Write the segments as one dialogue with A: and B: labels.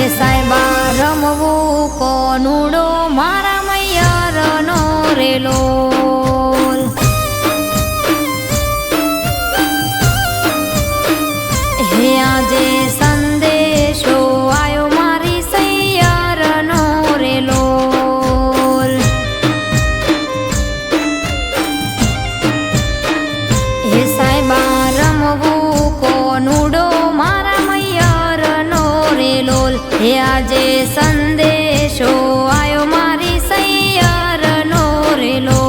A: છે આજે સંદેશો આયો મારી સૈયર નો રેલો.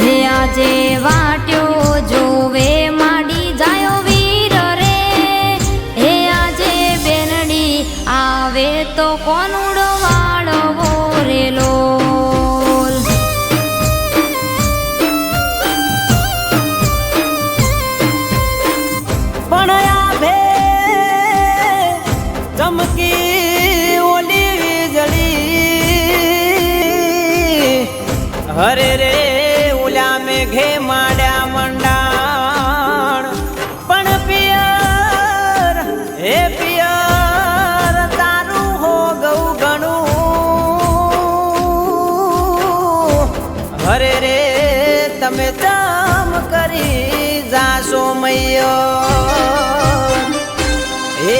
A: હે આજે વાટ્યો જોવે માડી જાયો વીર રે. હે આજે બેનડી આવે તો કોનુડો
B: હરે રે ઉલા મેઘે માડ્યા મંડાણ. પણ પિયર, હે પિયર, તારું હો ગૌ ગણું અરે રે તમે તમ કરી જાશો મૈયો. એ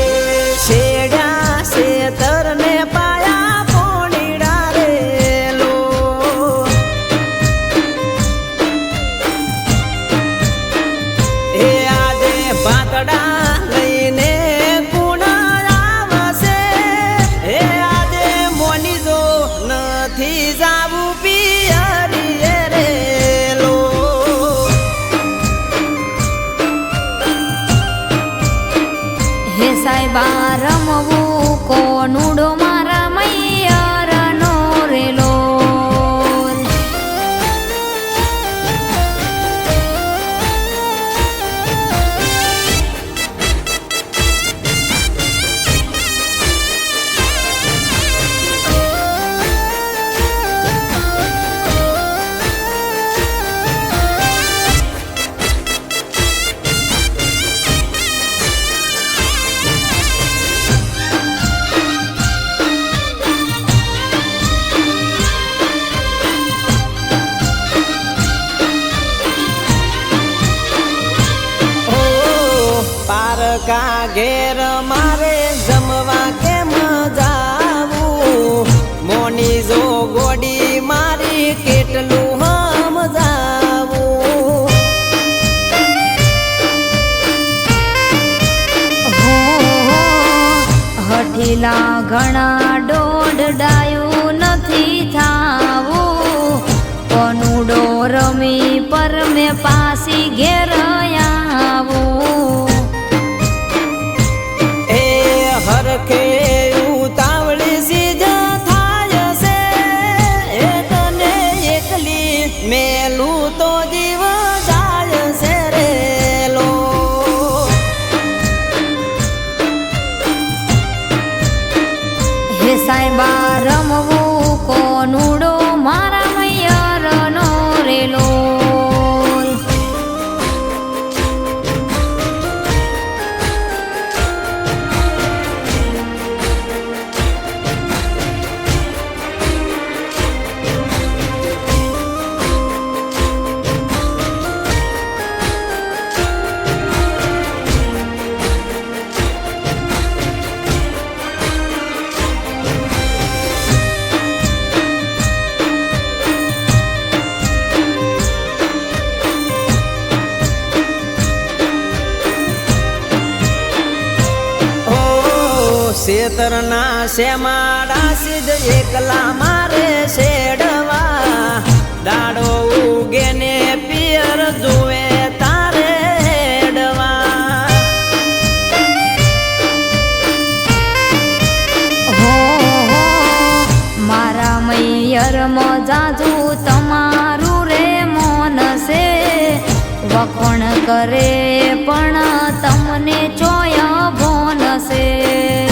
B: પારકા ઘેર મારે જમવા કેમ જાવું? મોની જો ગોડી મારી કેટલું હમ જાવું?
A: હઠીલા ઘણા દોઢ નથી થાવું. કોનુડો રમી પર મેં પાસી ઘેર
B: શેતરના શેમાડા સીધ એકલા મારે શેડવા. દાડો ઉગે ને પિયર જુએ તારે હેડવા.
A: હો, મારા મૈયર મજાજુ તમારું રે મોન છે. વખણ કરે પણ તમને ચોયા ભોન છે.